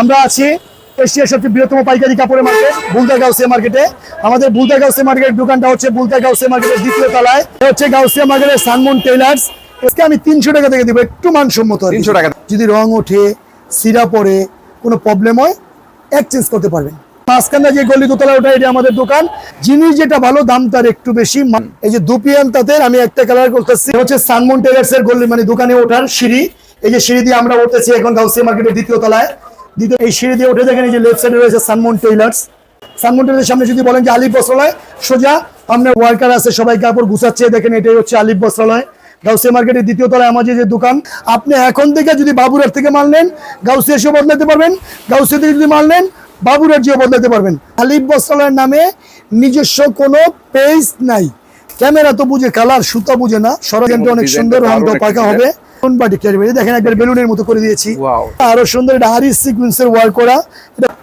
আমরা আছি এশিয়ার সবচেয়ে বৃহত্তম পাইকারি কাপড়ের মার্কেট বুলতা গাউসিয়া মার্কেটে আমাদের বুলতা গাউসিয়া মার্কেটের দোকানটা হচ্ছে বুলতা গাউসিয়া মার্কেটের দ্বিতীয় তলায়। হচ্ছে গাউসিয়া মার্কেটের সানমুন টেইলার্স আজকে আমি তিনশো টাকা থেকে দিব একটু মানসম্মত তিনশো টাকা। যদি রং ওঠে সিরা পরে কোনো প্রবলেম হয় এক্সচেঞ্জ করতে পারবেন। মাঝখানে যে গলি দোতলা ওটা এটা আমাদের দোকান। জিনিস যেটা ভালো দাম তার একটু বেশি। এই যে দুপিয়ান তাতে আমি একটা কালার করতেছি। হচ্ছে সানমুন টেলার্স এর গলি মানে দোকানে ওঠার সিঁড়ি। এই যে সিঁড়ি দিয়ে আমরা উঠতেছি এখন গাউসিয়া মার্কেটের দ্বিতীয় তলায়। দ্বিতীয় এই সিঁড়ি দিয়ে উঠে দেখেন এই যে লেফট সাইডে রয়েছে সানমুন টেইলার্স সানমুন টেইলার্সের সামনে যদি বলেন যে আলিফ বস্ত্রালয় সোজা আপনার ওয়ার্কার আছে সবাই কাপড় গুছাচ্ছে দেখেন এটাই হচ্ছে আলিফ বস্ত্রালয়। গাউসিয়া মার্কেটের দ্বিতীয় তলায় আমাদের যে দোকান আপনি এখন থেকে যদি বাবুরার থেকে মাল নেন গাউসিয়া এসেও বদলাতে পারবেন। গাউসিয়া থেকে যদি মাল নেন বাবুরার জিও বদলাতে পারবেন। আলিফ বস্ত্রালয়ের নামে নিজস্ব কোনো পেজ নাই। ক্যামেরা তো বুঝে কালার সুতা বুঝে না। সরকারটা অনেক সুন্দর রংটা পাকা হবে। কোন দেখেন বেলুনের মতো করে দিয়েছি. আরও সুন্দর এটা হারি সিকুয়েন্সের ওয়ার্ক করা।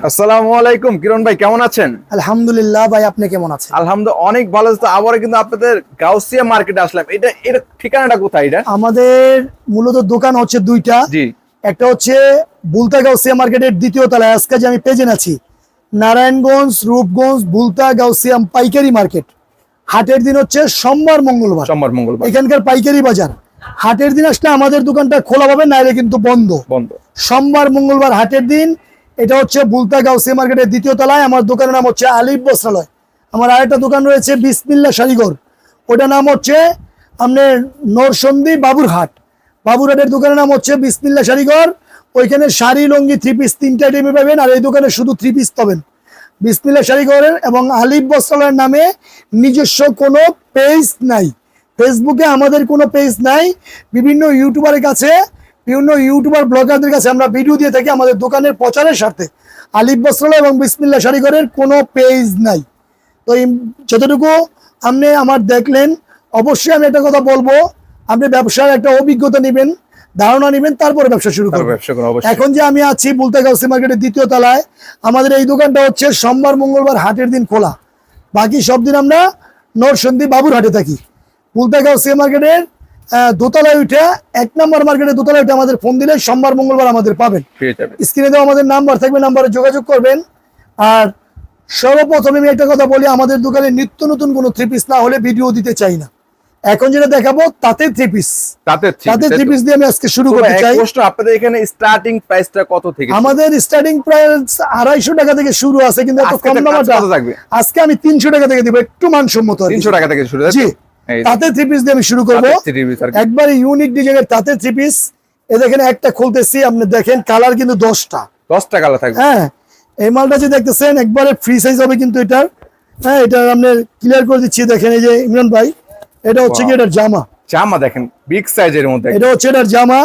আসসালামু আলাইকুম কিরণ ভাই কেমন আছেন? আলহামদুলিল্লাহ ভাই আপনি কেমন আছেন? আলহামদুলিল্লাহ অনেক ভালো আছে। তো আবার কিন্তু আপনাদের গাউসিয়া মার্কেটে আসলাম। এটা এর ঠিকানাটা কোথায় এটা? আমাদের মূলত দোকান হচ্ছে দুইটা। জি। একটা হচ্ছে বুলতা গাউসিয়া মার্কেটের দ্বিতীয় তলায়। আজকে যে আমি পেজে আছি নারায়ণগঞ্জ রূপগঞ্জ বুলতা গাউসিয়া পাইকারি মার্কেট হাটের দিন হচ্ছে সোমবার মঙ্গলবার। সোমবার মঙ্গলবার। এখানকার পাইকারি বাজার। হাটের দিন আসলে আমাদের দোকানটা খোলা পাবে নাইলে কিন্তু বন্ধ। বন্ধ। সোমবার মঙ্গলবার হাটের দিন এটা হচ্ছে বুলতা গাউসিয়া মার্কেটের দ্বিতীয় তলায়। আমার দোকানের নাম হচ্ছে আলিফ বস্ত্রালয়। আমার আরেকটা দোকান রয়েছে বিসমিল্লা শাড়িঘর। ওটার নাম হচ্ছে আপনার নরসন্দী বাবুরহাট। বাবুরহাটের দোকানের নাম হচ্ছে বিসমিল্লা শাড়িঘর। ওইখানে শাড়ি লঙ্গি থ্রি পিস তিনটা টেমে পাবেন আর এই দোকানে শুধু থ্রি পিস পাবেন। বিসমিল্লা শাড়িঘরের এবং আলিফ বস্ত্রালয়ের নামে নিজস্ব কোনো পেজ নাই। ফেসবুকে আমাদের কোনো পেজ নাই বিভিন্ন ইউটিউবারের কাছে বিভিন্ন ইউটিউবার ব্লগারদের কাছে আমরা ভিডিও দিয়ে থাকি আমাদের দোকানের প্রচারের স্বার্থে। আলিফ বস্ত্রালয় এবং বিসমিল্লা শাড়িঘরের কোনো পেজ নাই। তো যতটুকু আপনি আমার দেখলেন অবশ্যই আমি একটা কথা বলব আপনি ব্যবসার একটা অভিজ্ঞতা নেবেন ধারণা নেবেন তারপরে ব্যবসা শুরু করবেন। এখন যে আমি আছি বুলতা গাউসি মার্কেটের দ্বিতীয় তলায় আমাদের এই দোকানটা হচ্ছে সোমবার মঙ্গলবার হাটের দিন খোলা। বাকি সব দিন আমরা নরসন্দী বাবুর হাটে থাকি। বুলতা গাউসি মার্কেটের দোতলায় উঠে এক নম্বর মার্কেটের দোতলায় উঠে আমাদের ফোন দিলে সোমবার মঙ্গলবার আমাদের পাবেন। স্ক্রিনে দেওয়া আমাদের নাম্বার থাকবে নাম্বারে যোগাযোগ করবেন। আর সর্বপ্রথমে আমি একটা কথা বলি আমাদের দোকানে নিত্য নতুন কোনো থ্রি পিস না হলে ভিডিও দিতে চাই না। এখন যেটা দেখাবো তাতে থ্রি পিস তাতে তাতে থ্রি পিস দিয়ে আমি আজকে শুরু করতে চাই। প্রশ্ন আপনাদের এখানে স্টার্টিং প্রাইসটা কত থেকে আমাদের স্টার্টিং প্রাইস আড়াইশো টাকা থেকে শুরু আছে কিন্তু এত আজকে কম দামাটা আজকে আমি তিনশো টাকা থেকে দিব একটু মানসম্মত। তিনশো টাকা থেকে শুরু জি। তাতে থ্রি পিস দিয়ে আমি শুরু করব। একবারে ইউনিক ডিজাইনের তাতে থ্রি পিস এ দেখেন একটা খুলতেছি আপনি দেখেন কালার কিন্তু দশটা। দশটা কালার থাকবে। হ্যাঁ এই মালটা যে দেখতেছেন একবারে ফ্রি সাইজ হবে কিন্তু এটার। হ্যাঁ এটা আপনার ক্লিয়ার করে দিচ্ছি দেখেন এই যে ইমরান ভাই এটা হচ্ছে কি এটার জামা? জামা দেখেন বিগ সাইজের মধ্যে। এটা হচ্ছে এটার জামা।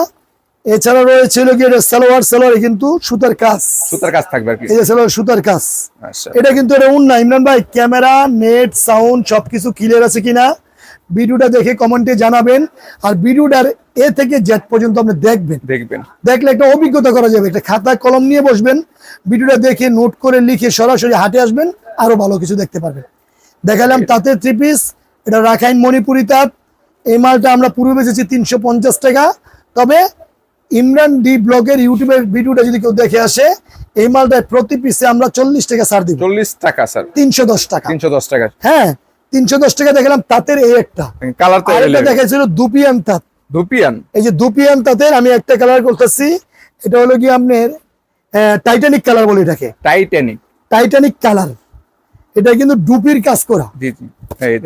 এছাড়া রয়েছে কি এটা সালোয়ার সালোয়ার কিন্তু সুতার কাজ। সুতার কাজ থাকবে আর কি। এই যে সালোয়ার সুতার কাজ। আচ্ছা। এটা কিন্তু এটা উন্না। ইমরান ভাই ক্যামেরা নেট সাউন্ড সবকিছু ক্লিয়ার আছে কিনা? ভিডিওটা দেখে কমেন্টে জানাবেন আর ভিডিওটার এ থেকে জেড পর্যন্ত আপনি দেখবেন। দেখবেন। দেখলে একটা অভিজ্ঞতা করা যাবে। একটা খাতা কলম নিয়ে বসবেন ভিডিওটা দেখে নোট করে লিখে সরাসরি হাটে আসবেন আরও ভালো কিছু দেখতে পারবেন। দেখালাম তাতে থ্রি পিস এটা রাখাইন মণিপুরি তাঁত। এই মালটা আমরা পূর্বে বেচেছি তিনশো পঞ্চাশ টাকা। তবে ইমরান ডি ব্লগের ইউটিউবের ভিডিওটা যদি কেউ দেখে আসে এই মালটায় প্রতি পিসে আমরা চল্লিশ টাকা ছাড় দিব। চল্লিশ টাকা স্যার। তিনশো দশ টাকা। তিনশো দশ টাকা। হ্যাঁ তিনশো দশ টাকা দেখালাম তাঁতের এই একটা। কালার দেখাইছিল দুপিয়ান তাঁত। ধুপিয়ান এই যে দুপিয়ান তাঁতের আমি একটা কালার করতেছি এটা হলো কি আপনার টাইটানিক কালার বলে এটাকে। Titanic Titanic colour. এটা কিন্তু ডুপির কাজ করা।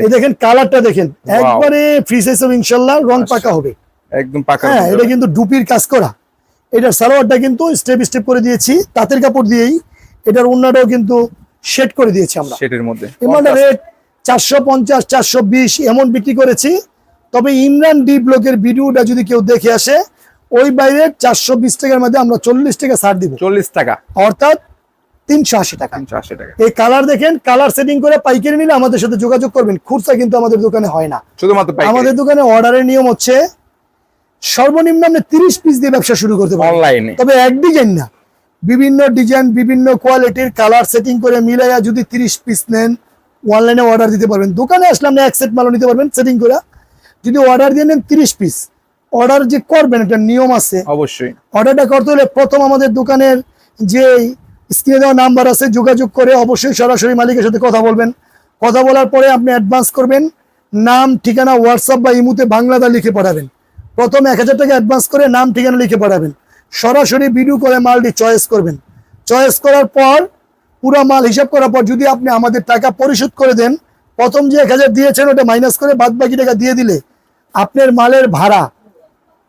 এই দেখেন, কালারটা দেখেন। একবারে ফ্রি সাইজ হবে ইনশাল্লাহ রং পাকা হবে। একদম পাকা হ্যাঁ এটা কিন্তু ডুপির কাজ করা। এটার সালোয়ারটা কিন্তু স্টেপ স্টেপ করে দিয়েছি তাঁতের কাপড় দিয়েই। এটার অন্যটাও কিন্তু শেড করে দিয়েছি আমরা। সেটের মধ্যে। রেট চারশো পঞ্চাশ চারশো বিশ এমন বিক্রি করেছি। তবে ইমরান ডি ব্লকের ভিডিওটা যদি কেউ দেখে আসে ওই বাইরে চারশো বিশ টাকার মধ্যে আমরা চল্লিশ টাকা ছাড় দিব। চল্লিশ টাকা। অর্থাৎ তিনশো আশি টাকা। তিনশো আশি টাকা। এই কালার দেখেন কালার সেটিং করে পাইকারি নিলে আমাদের সাথে যোগাযোগ করবেন। খুচরা কিন্তু আমাদের দোকানে হয় না। শুধুমাত্র আমাদের দোকানে অর্ডারের নিয়ম হচ্ছে সর্বনিম্ন আপনি তিরিশ পিস দিয়ে ব্যবসা শুরু করতে পারেন অনলাইনে। তবে এক ডিজাইন না। বিভিন্ন ডিজাইন বিভিন্ন কোয়ালিটির কালার সেটিং করে মিলাইয়া যদি তিরিশ পিস নেন অনলাইনে অর্ডার দিতে পারবেন। দোকানে আসলে আপনি এক সেট মালও নিতে পারবেন সেটিং করে। যদি অর্ডার দিয়ে নেন তিরিশ পিস অর্ডার যে করবেন একটা নিয়ম আছে। অবশ্যই। অর্ডারটা করতে হলে প্রথম আমাদের দোকানের যে স্ক্রিনে দেওয়া নাম্বার আছে যোগাযোগ করে অবশ্যই সরাসরি মালিকের সাথে কথা বলবেন। কথা বলার পরে আপনি অ্যাডভান্স করবেন। নাম ঠিকানা হোয়াটসঅ্যাপ বা ইমুতে বাংলাদা লিখে পাঠাবেন। প্রথমে এক হাজার টাকা অ্যাডভান্স করে নাম ঠিকানা লিখে পাঠাবেন। সরাসরি ভিডিও করে মালটি চয়েস করবেন। চয়েস করার পর পুরো মাল হিসাব করার পর যদি আপনি আমাদের টাকা পরিশোধ করে দেন প্রথম যে এক হাজার দিয়েছেন ওটা মাইনাস করে বাদ বাকি টাকা দিয়ে দিলে আপনার মালের ভাড়া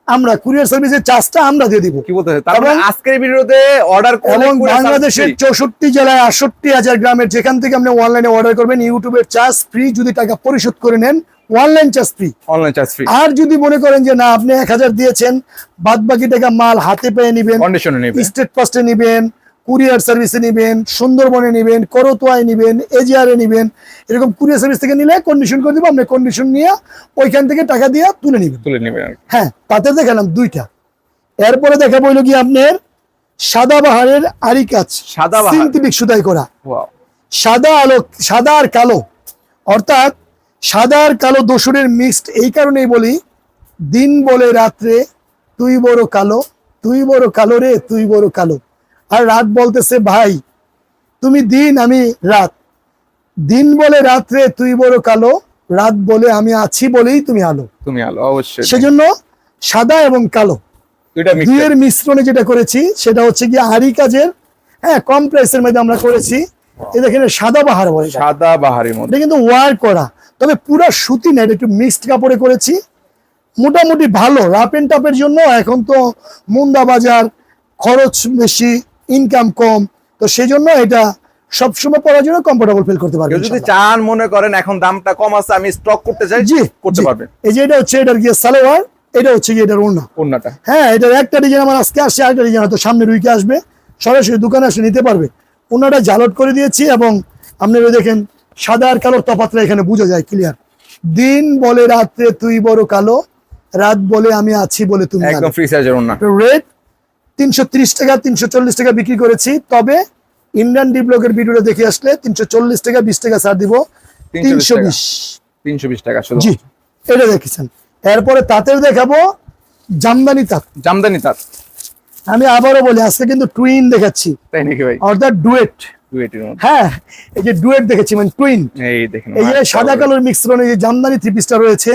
আমরা কুরিয়ার সার্ভিসের চার্জটা আমরা দিয়ে দিব। কি বলতে মানে আজকের ভিডিওতে অর্ডার এবং বাংলাদেশের চৌষট্টি জেলায় আটষট্টি হাজার গ্রামের যেখান থেকে আপনি অনলাইনে অর্ডার করবেন ইউটিউবের চার্জ ফ্রি যদি টাকা পরিশোধ করে নেন online charge free online charge free আর যদি মনে করেন যে না আপনি এক হাজার দিয়েছেন বাদ বাকি টাকা মাল হাতে পেয়ে নিবেন স্টেট ফার্স্টে নিবেন কুরিয়ার সার্ভিসে নিবেন সুন্দরবনে নিবেন করতোয়ায় নিবেন এজিআরে নিবেন এরকম কুরিয়ার সার্ভিস থেকে নিলে কন্ডিশন করে দিব আপনি কন্ডিশন নিয়ে ওইখান থেকে টাকা দিয়ে তুলে নিবেন। তুলে নেবে হ্যাঁ তাতে দেখালাম দুইটা। এরপরে দেখা বইল কি আপনার সাদা বাহারের আরি কাজ সাদাবাহার। সিনথেটিক সুতাই করা। সাদা আলো সাদা আর কালো। অর্থাৎ সাদা আর কালো দোসরের মিক্সড এই কারণেই বলি দিন বলে রাত্রে তুই বড় কালো তুই বড় কালো রে তুই বড় কালো। আর রাত বলতেছে ভাই তুমি দিন আমি রাত। দিন বলে রাত্রে তুই বড় কালো। রাত বলে আমি আছি বলেই তুমি আলো। তুমি আলো অবশ্যই। সেজন্য সাদা এবং কালো। দুইয়ের মিশ্রণে যেটা করেছি সেটা হচ্ছে কি আরি কাজের হ্যাঁ কম প্রাইসের মধ্যে আমরা করেছি। এই দেখেন সাদা বাহার বলে সাদা বাহারের মধ্যে। কিন্তু ওয়ার করা। তবে পুরো সুতি না এটা একটু মিক্সড কাপড়ে করেছি। মোটামুটি ভালো রাপ এন্ড টাপের জন্য এখন তো মুন্দা বাজার খরচ বেশি। ইনকাম কম তো সেই জন্য এটা সবসময় পরার জন্য কমফোর্টেবল ফিল করতে পারবে যদি চান মনে করেন এখন দামটা কম আছে আমি স্টক করতে চাই জি করতে। পারবেন। এই যে এটা হচ্ছে এটার গিয়ে সালোয়ার এটা হচ্ছে গিয়ে এটার ওড়না। অন্যটা হ্যাঁ এটার একটা ডিজাইন আমার আজকে আসছে আরেকটা ডিজাইন হয়তো সামনে উইকে আসবে সরাসরি দোকানে এসে নিতে পারবে। ওনারা জালট করে দিয়েছি এবং আপনারা দেখেন সাদা আর কালোর তফাতটা এখানে বোঝা যায় ক্লিয়ার দিন বলে রাত্রে তুই বড় কালো রাত বলে আমি আছি বলে তুমি একদম ফ্রি সাইজের অন্য রেট তিনশো ত্রিশ টাকা তিনশো চল্লিশ টাকা বিক্রি করেছি। তবে ইন্ডিয়ান ডি ব্লগের ভিডিওটা দেখে আসলে তিনশো চল্লিশ টাকা বিশ টাকা ছাড় দিব। তিনশো বিশ তিনশো বিশ। টাকা জি এটা দেখেছেন। এরপরে তাঁতের দেখাবো জামদানি তাঁত। জামদানি তাঁত। আমি আবারও বলি আজকে কিন্তু টুইন দেখাচ্ছি। তাই নাকি ভাই? অর্থাৎ ডুয়েট হ্যাঁ এই যে ডুয়েট দেখেছি মানে টুইন এই যে সাদা কালোর মিশ্রণে যে জামদানি থ্রি পিসটা রয়েছে।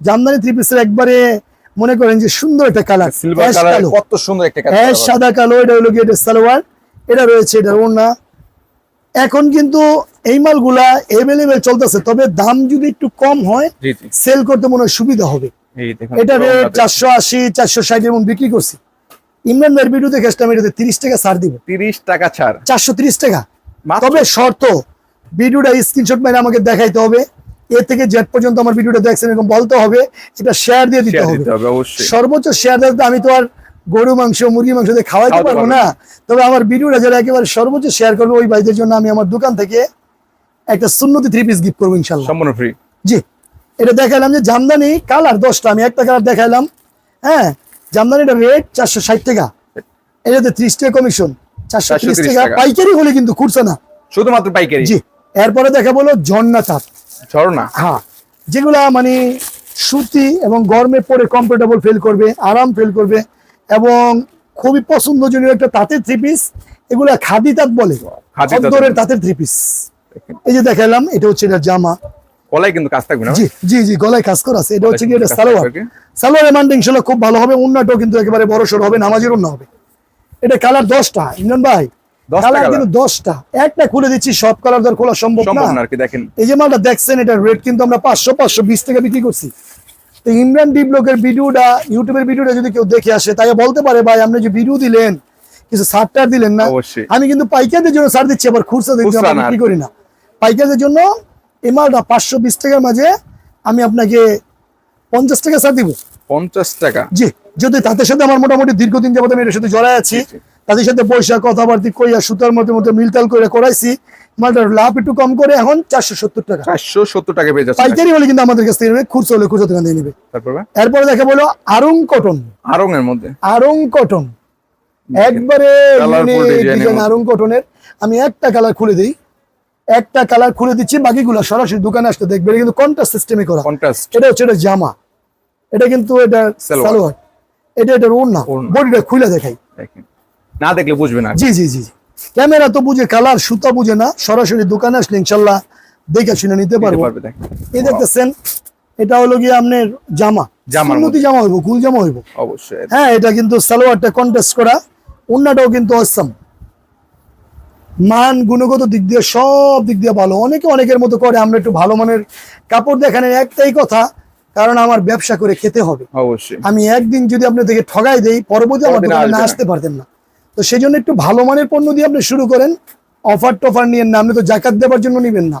জামদানি থ্রি পিসের একবারে মনে করেন যে সুন্দর একটা কালার সিলভার কালার কত সুন্দর একটা সাদা কালো এটা হলো গিয়ে সালোয়ার এটা রয়েছে এটা ওড়না। এখন কিন্তু এই মালগুলা এভেলেবেল চলতেছে তবে দাম যদি একটু কম হয় সেল করতে মনে হয় সুবিধা হবে। এটা রেট চারশো আশি চারশো ষাট এমন বিক্রি করছি। ইমরান ভাইয়ের ভিডিও দেখে আসলাম এটাতে তিরিশ টাকা ছাড় দিব। তিরিশ টাকা ছাড়। চারশো তিরিশ টাকা। তবে শর্ত ভিডিওটা স্ক্রিনশট মেরে আমাকে দেখাইতে হবে। এ থেকে জেড পর্যন্ত আমার ভিডিওটা দেখছেন এরকম বলতে হবে এটা শেয়ার দিয়ে দিতে হবে। সর্বোচ্চ শেয়ার দিতে আমি তো আর গরু মাংস মুরগি মাংস দিয়ে খাওয়াইতে পারব না। তবে আমার ভিডিওটা যারা একেবারে সর্বোচ্চ শেয়ার করব ওই ভাইদের জন্য আমি আমার দোকান থেকে একটা সুন্নতি থ্রি পিস গিফট করব ইনশাল্লাহ। সম্পূর্ণ ফ্রি জি। এটা দেখাইলাম যে জামদানি কালার দশটা আমি একটা কালার দেখাইলাম। হ্যাঁ জামদানিটা রেট চারশো ষাট টাকা। এটাতে ত্রিশ টাকা কমিশন চারশো ত্রিশ টাকা। পাইকারি হলে কিন্তু খুঁড়ছে না। শুধুমাত্র পাইকারি। জি এরপরে দেখা বলো ঝর্ণা চাপ। ঝর্ণা হ্যাঁ যেগুলা মানে সুতি এবং গরমে পরে কমফোর্টেবল ফিল করবে আরাম ফিল করবে এবং খুবই পছন্দজনীয় একটা তাঁতের থ্রি পিস এগুলা খাদি তাঁত বলে। খাদি খদ্দরের তাঁতের থ্রি পিস এই যে দেখালাম এটা হচ্ছে এটা জামা। গলায় কিন্তু কাজ থাকবে না? জি জি জি গলায় কাজ করা আছে। এটা হচ্ছে কি এটা সালোয়ার। সালোয়ারের ইনশাল্লাহ খুব ভালো হবে উন্নাটাও কিন্তু একেবারে বড় সড় হবে নামাজের উন্না হবে। এটা কালার দশটা ইমরান ভাই। Colour colour? কিন্তু দশটা একটা খুলে দিচ্ছি সব কালার ধর খোলা সম্ভব না দেখেন এই যে মালটা দেখছেন এটা রেট কিন্তু আমরা পাঁচশো পাঁচশো বিশ টাকা বিক্রি করছি তো ইমরান ভিডিওটা ইউটিউবের ভিডিওটা যদি কেউ দেখে আসে তাই বলতে পারে ভাই আপনি যে ভিডিও দিলেন কিছু সারটার দিলেন না। আমি কিন্তু পাইকারদের জন্য সার দিচ্ছি আবার খুচরা দিচ্ছি খুচরা আমরা না। বিক্রি করি না পাইকারদের জন্য এই মালটা পাঁচশো বিশ টাকার মাঝে আমি আপনাকে পঞ্চাশ টাকা সার দিব পঞ্চাশ টাকা জি যদি তাদের সাথে আমার মোটামুটি দীর্ঘদিন যাবত আমি এর সাথে জড়াই আছি। তাদের সাথে পয়সা কথাবার্তি কইয়া সুতার মধ্যে মধ্যে মিলতাল করে করাইছি। মালটার লাভ একটু কম করে এখন চারশো সত্তর টাকা। চারশো সত্তর টাকা পেয়ে যাচ্ছে। পাইকারি কিন্তু আমাদের কাছ থেকে নেবে খুচরো হলে খুচরো দোকান থেকে নেবে। তারপরে এরপরে দেখা বলো আরং কটন। আরং এর মধ্যে? আরং কটন। একবারে। আরং কটনের। আমি একটা কালার খুলে দিই। একটা কালার খুলে দিচ্ছি বাকিগুলো সরাসরি দোকানে আসতে দেখবে। কিন্তু কন্ট্রাস্ট সিস্টেমে করা। কন্ট্রাস্ট এটা হচ্ছে এটা জামা। এটা কিন্তু এটা সালোয়ার। এটা এটা ওড়না। ওড়না। বডিটা খুলে দেখাই। দেখেন। না দেখলে বুঝবে না। জি জি জি। ক্যামেরা তো বুঝে কালার সুতা বুঝে না। সরাসরি দোকানে আসলে ইনশাল্লাহ দেখে শুনে নিতে পারব। এই দেখতেছেন এটা হলো গিয়ে আপনার জামা। সুন্নতি জামা হইব কুল জামা হইব। অবশ্যই। হ্যাঁ এটা কিন্তু সালোয়ারটা কন্টেস্ট করা অন্যটাও কিন্তু অসম মান গুণগত দিক দিয়ে সব দিক দিয়ে ভালো। অনেকে অনেকের মতো করে আমরা একটু ভালো মানের কাপড় দেখানোর একটাই কথা কারণ আমার ব্যবসা করে খেতে হবে। অবশ্যই। আমি একদিন যদি আপনি থেকে ঠগাই দেই পরবর্তী আমার দোকানে। আসতে পারতেন না। তো সেই জন্য একটু ভালো মানের পণ্য দিয়ে আপনি শুরু করেন। অফার টফার নিয়েন না আপনি তো জাকাত দেওয়ার জন্য নিবেন না।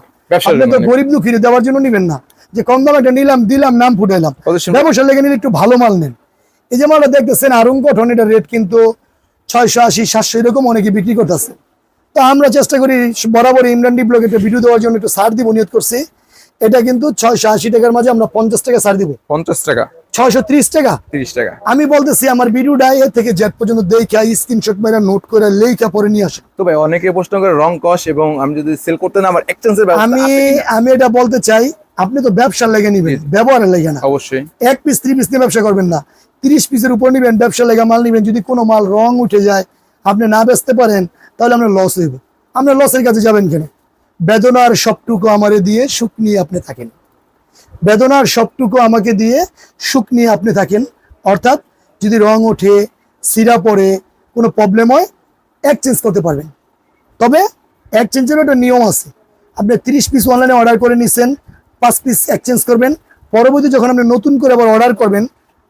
আপনি তো গরিব দুঃখী দেওয়ার জন্য নিবেন না। যে কম দামে একটা নিলাম দিলাম নাম ফুটাইলাম। ব্যবসা লেগে নিলে একটু ভালো মাল নেন। এই যে মালটা দেখতেছেন আরুন কঠন এটার রেট কিন্তু ছয়শো আশি সাতশো এরকম অনেকে বিক্রি করতেছে। তো আমরা চেষ্টা করি বরাবর ইমরান ডি ব্লগে একটা ভিডিও দেওয়ার জন্য একটু সার দিব নিয়ত করছি। এটা কিন্তু ছয়শো আশি টাকার মাঝে আমরা পঞ্চাশ টাকা ছাড় দিব। পঞ্চাশ টাকা। ছয়শো ত্রিশ টাকা। তিরিশ টাকা। আমি বলতেছি আমার ভিডিওটা এ থেকে পর্যন্ত দেখা স্ক্রিনশট মেরে নোট করে লেখা পরে নিয়ে আসে। তো ভাই অনেকে প্রশ্ন করে রং কস এবং আমি যদি সেল করতে না আমার এক্সচেঞ্জের ব্যবস্থা আমি আমি এটা বলতে চাই আপনি তো ব্যবসার লেগে নিবেন ব্যবহারের লেগে না। অবশ্যই। এক পিস থ্রি পিস নিয়ে ব্যবসা করবেন না। তিরিশ পিসের উপর নিবেন ব্যবসা লেগে মাল নিবেন। যদি কোনো মাল রং উঠে যায় আপনি না বেচতে পারেন তাহলে আপনার লস হইব। আপনার লসের কাছে যাবেন কেন? বেদনার সবটুকু আমারে দিয়ে সুখ নিয়ে আপনি থাকেন। বেদনার সবটুকু আমাকে দিয়ে সুখ নিয়ে আপনি থাকেন। অর্থাৎ যদি রং ওঠে সিরা পড়ে কোনো প্রবলেম হয় এক্সচেঞ্জ করতে পারবেন। তবে এক্সচেঞ্জের একটা নিয়ম আছে। আপনি তিরিশ পিস অনলাইনে অর্ডার করে নিচ্ছেন পাঁচ পিস এক্সচেঞ্জ করবেন। পরবর্তী যখন আপনি নতুন করে আবার অর্ডার করবেন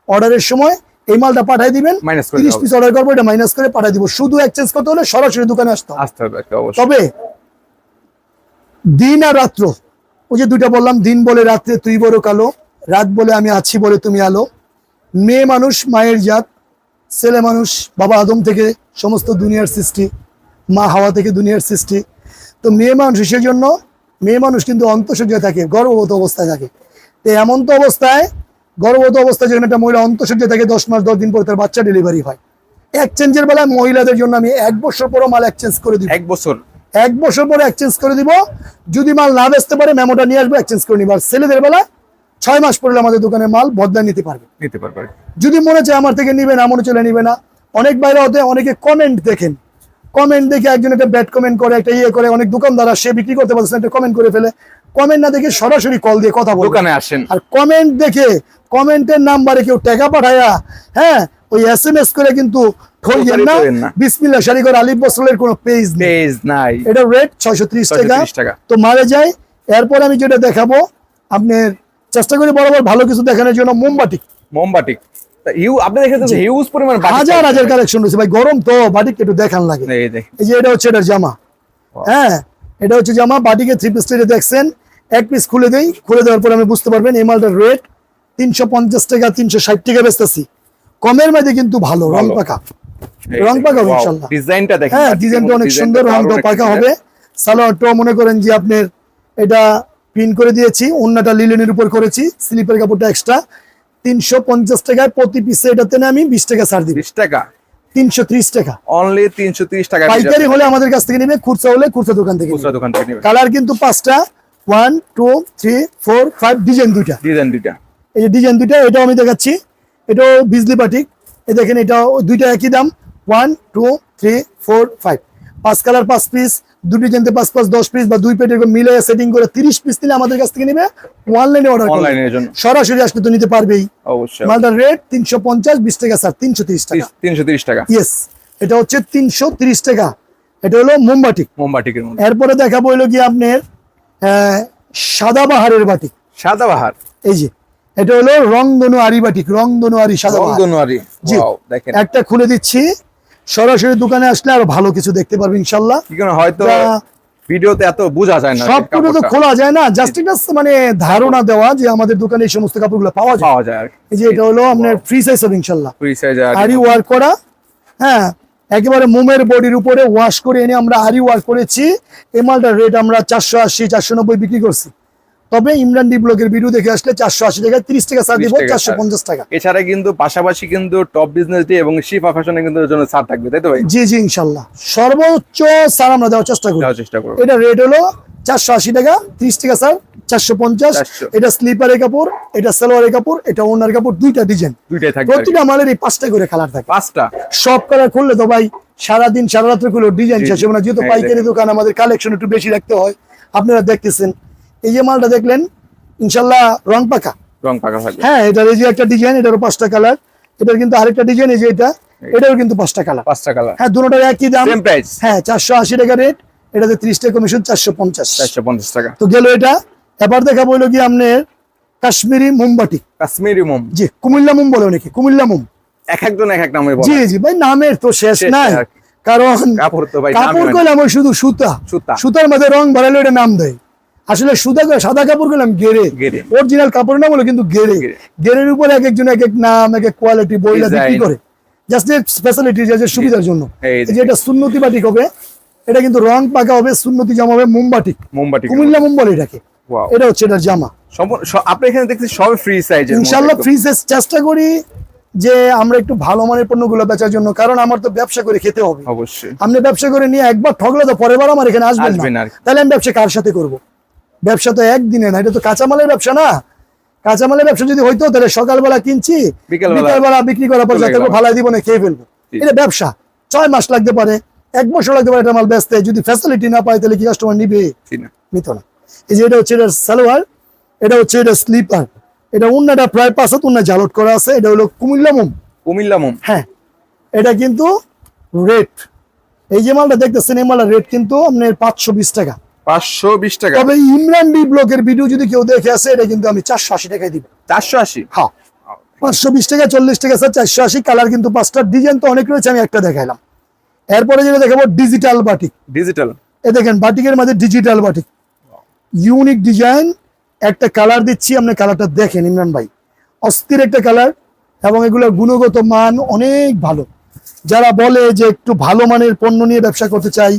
অর্ডারের সময় এই মালটা পাঠিয়ে দিবেন তিরিশ পিস অর্ডার করব এটা মাইনাস করে পাঠিয়ে দিব। শুধু এক্সচেঞ্জ করতে হলে সরাসরি দোকানে আসতে হবে। তবে দিন আর রাত্র ওই যে দুইটা বললাম, দিন বলে, রাত্রে তুই বড় কালো, রাত বলে আমি আছি বলে তুমি আলো। মেয়ে মানুষ, মায়ের জাত, ছেলে মানুষ, বাবা আদম থেকে সমস্ত দুনিয়ার সৃষ্টি, মা হাওয়া থেকে দুনিয়ার সৃষ্টি। তো মেয়ে মানুষ, সেজন্য মেয়ে মানুষ কিন্তু অন্তঃসজ্জায় থাকে, গর্ভবত অবস্থায় থাকে। তো এমন তো অবস্থায়, গর্ভবত অবস্থায় যখন একটা মহিলা অন্তঃসজ্জায় থাকে, দশ মাস, দশ দিন পর তার বাচ্চা ডেলিভারি হয়। এক্সচেঞ্জের বেলায় মহিলাদের জন্য আমি এক বছর পরও মাল এক্সচেঞ্জ করে দিই এক বছর? এক বছর পরে এক্সচেঞ্জ করে দিব। যদি মাল না বেচতে পারে মেমোটা নিয়ে আসবে এক্সচেঞ্জ করে নিবার ছেলেদের বেলা ছয় মাস পরে আমাদের দোকানে মাল বদলা নিতে পারবে। নিতে পারবে। যদি মনে চায় আমার থেকে নিবে না মনে চলে নিবে না অনেক বাইরে হতে অনেকে কমেন্ট দেখেন। কমেন্ট দেখে একজন একটা ব্যাড কমেন্ট করে একটা ইয়ে করে অনেক দোকানদার সে বিক্রি করতে পারছে একটা কমেন্ট করে ফেলে। কমেন্ট না দেখে সরাসরি কল দিয়ে কথা বলবে দোকানে আসেন। আর কমেন্ট দেখে কমেন্টের নাম্বারে কেউ টাকা পাঠায়া হ্যাঁ ওই এস এম এস করে কিন্তু না। বিসমিল্লা আলিফ বসলের কোনো পেজ পেজ নাই। এটা রেট ছয়শো ত্রিশ টাকা। তো মারে যায় এরপর আমি যেটা দেখাবো আপনার চেষ্টা করি বরাবর ভালো কিছু দেখানোর জন্য মোমবাটি মোমবাটিক তা আপনি দেখেছেন হিউজ পরিমাণ হাজার হাজার কালেকশন রয়েছে। ভাই গরম তো বাটিক একটু দেখান লাগে। এই দেখেন এই যে এটা হচ্ছে এটার জামা। হ্যাঁ এটা হচ্ছে জামা। বাটিকে থ্রি পিস দেখছেন। এক পিস খুলে দেই। খুলে দেওয়ার পর আমি বুঝতে পারবেন এই মালটার রেট তিনশো পঞ্চাশ টাকা তিনশো ষাট টাকা বেচতেছি। কমের মধ্যে কিন্তু ভালো রং পাকা। রং পাকা ইনশাল্লাহ। ডিজাইনটা দেখেন হ্যাঁ ডিজাইনটা অনেক সুন্দর রংটা পাকা। হবে। সালোয়ারটাও মনে করেন যে আপনার এটা প্রিন্ট করে দিয়েছি অন্যটা লিলেনের উপর করেছি স্লিপের কাপড়টা এক্সট্রা তিনশো পঞ্চাশ টাকায় প্রতি পিসে এটাতে না আমি বিশ টাকা ছাড় দিবি। 20 টাকা? তিনশো ত্রিশ টাকা। অনলি 330 টাকা পাইকারি হলে আমাদের কাছ থেকে নেবে খুচরা হলে খুচরা দোকান থেকে খুচরা দোকান থেকে কালার কিন্তু পাঁচটা। One two three four five design দুইটা। ডিজাইন দুইটা। এই যে ডিজাইন দুইটা এটাও আমি দেখাচ্ছি। এটাও বিজলি বাটিক এই দেখেন এটাও দুইটা একই দাম। One two three four five পাঁচ কালার পাঁচ পিস দুই ডিজাইনতে পাঁচ পাঁচ দশ পিস বা দুই পেট এরকম মিলে সেটিং করে তিরিশ পিস নিলে আমাদের কাছ থেকে নিবে অনলাইনে অর্ডার সরাসরি আসলে তো নিতে পারবেই। অবশ্যই। মালটার রেট তিনশো পঞ্চাশ বিশ টাকা স্যার তিনশো তিরিশ টাকা। 330 টাকা। ইয়েস এটা হচ্ছে তিনশো তিরিশ টাকা। এটা হলো মোমবাটিক মোমবাটিকের এরপরে দেখাবো হলো কি আপনার আহ, সাদাবাহারের বাটিক সাদা বাহার। এই যে। এটা হলো রংধনু আরি বাটিক রংধনু আরি সাদাবাহার জানুয়ারি জি। দেখেন। একটা খুলে দিচ্ছি। সরাসরি দোকানে আসলে আরও ভালো কিছু দেখতে পারবে ইনশাল্লাহ। কি কারণে হয়তো ভিডিওতে এত বোঝা যায় না তো খোলা যায় না জাস্ট একটা মানে ধারণা দেওয়া যে আমাদের দোকানে এই সমস্ত কাপড়গুলো পাওয়া যায়। পাওয়া যায়। এই যে এটা হলো আপনার ফ্রি সাইজ হবে ইনশাল্লাহ। ফ্রি সাইজ আর আরি ওয়ার্ক করা হ্যাঁ একেবারে মোমের বডির উপরে ওয়াশ করে এনে আমরা আরি ওয়ার্ক করেছি। এই মালটার রেট আমরা চারশো আশি চারশো নব্বই বিক্রি করছি। তবে ইমরান ডি ব্লগের ভিডিও দেখে আসলে চারশো আশি টাকা তিরিশ টাকা ছাড় দিব চারশো পঞ্চাশ টাকা। এছাড়া কিন্তু পাশাপাশি কিন্তু টপ বিজনেস ডে এবং শিফা ফ্যাশনে কিন্তু জন্য ছাড় থাকবে তাই তো ভাই? জি জি ইনশাল্লাহ। সর্বোচ্চ ছাড় আমরা দেওয়ার চেষ্টা করি। চেষ্টা করব। এটা রেট হলো চারশো আশি টাকা ত্রিশ টাকা স্যার চারশো পঞ্চাশ। 400 এটা স্লিপারের কাপড় এটা সালোয়ারের কাপড় এটা ওনার কাপড় দুইটা ডিজাইন দুইটাই থাকবে আর কি। প্রতিটা মালের এই পাঁচটা করে কালার থাকে। পাঁচটা? সব কালার খুললে তো ভাই সারাদিন সারা রাত্রে খুলে ডিজাইন শেষ হবে না যেহেতু হ্যাঁ, পাইকারি দোকান আমাদের কালেকশন একটু বেশি রাখতে হয়। আপনারা দেখতেছেন এই যে মালটা দেখলেন ইনশাল্লাহ রং পাকা। রং পাকা থাকবে। হ্যাঁ এটার এই যে একটা ডিজাইন এটারও পাঁচটা কালার এটার কিন্তু আরেকটা ডিজাইন এই যে এটা এটারও কিন্তু পাঁচটা কালার পাঁচটা কালার হ্যাঁ দুটোটার একই দাম। প্রাইস হ্যাঁ চারশো আশি টাকা রেট এটাতে ত্রিশ টাকা কমিশন চারশো পঞ্চাশ। চারশো পঞ্চাশ টাকা। তো গেল এটা। এবার দেখা বলল কি আপনার কাশ্মীরি মোমবাটি কাশ্মীরি মোম। জি কুমিল্লা মোম বলে নাকি কুমিল্লা মোম। এক একজন এক এক নামে বলে। জি জি ভাই নামের তো শেষ নাই। আর কারণ কাপড় তো ভাই কাপড় করলাম শুধু সুতা। সুতা। সুতার মধ্যে রং ভরালে ওটা নাম দেয়। আসলে করে সাদা কাপড় গেরে গেরে। অরিজিনাল কাপড় নাম হলো কিন্তু গেরে গেরে। গেরের উপর এক একজন এক এক নাম এক এক কোয়ালিটি বইলা। বিক্রি করে। জাস্ট স্পেশালিটি সুবিধার জন্য। এই এই যে এটা সুন্নতি বাটিক হবে এটা কিন্তু রং পাকা হবে সুন্নতি জামা হবে মোমবাটিক মোমবাতি কুমিল্লা মোম এটাকে। এটা হচ্ছে এটার জামা। আপনি এখানে ফ্রি ফ্রি চেষ্টা করি যে আমরা একটু ভালো মানের পণ্যগুলো বেচার জন্য কারণ আমার তো ব্যবসা করে খেতে হবে। অবশ্যই। আপনি ব্যবসা করে নিয়ে একবার ঠকলে তো পরের বার আমার এখানে আসবেন আসবেন না তাহলে আমি ব্যবসা কার সাথে করব? ব্যবসা তো একদিনে না এটা তো কাঁচামালের ব্যবসা না। কাঁচামালের ব্যবসা যদি হইতো তাহলে সকালবেলা কিনছি বিকেলবেলা বিক্রি করার পর যাতে। ফালাই দিব না খেয়ে ফেলব। এটা ব্যবসা ছয় মাস লাগতে পারে এক বছর লাগতে পারে এটা মাল বেচতে। যদি ফ্যাসিলিটি না পায় তাহলে কি কাস্টমার নিবে? নিত না। এই যে এটা হচ্ছে এটা সালোয়ার এটা হচ্ছে এটা স্লিপার এটা উন্নাটা প্রায় পাঁচ হাত উন্না জালট করা আছে এটা হলো কুমিল্লা মোম। কুমিল্লা মোম। হ্যাঁ এটা কিন্তু রেট। এই যে মালটা দেখতেছেন এই মালটা রেট কিন্তু আপনার পাঁচশো বিশ টাকা। পাঁচশো বিশ টাকা। তবে ইমরান ডি ব্লকের ভিডিও যদি কেউ দেখে আসে এটা কিন্তু আমি চারশো আশি টাকায় দিব। চারশো আশি? হ্যাঁ। পাঁচশো বিশ টাকা চল্লিশ টাকা স্যার চারশো আশি। কালার কিন্তু পাঁচটা ডিজাইন তো অনেক রয়েছে আমি একটা দেখাইলাম। এরপরে যেটা দেখাবো ডিজিটাল বাটিক ডিজিটাল এ দেখেন বাটিকের মাঝে ডিজিটাল বাটিক ইউনিক ডিজাইন একটা কালার দিচ্ছি আপনি কালারটা দেখেন ইমরান ভাই। অস্থির একটা কালার এবং এগুলোর গুণগত মান অনেক ভালো। যারা বলে যে একটু ভালো মানের পণ্য নিয়ে ব্যবসা করতে চাই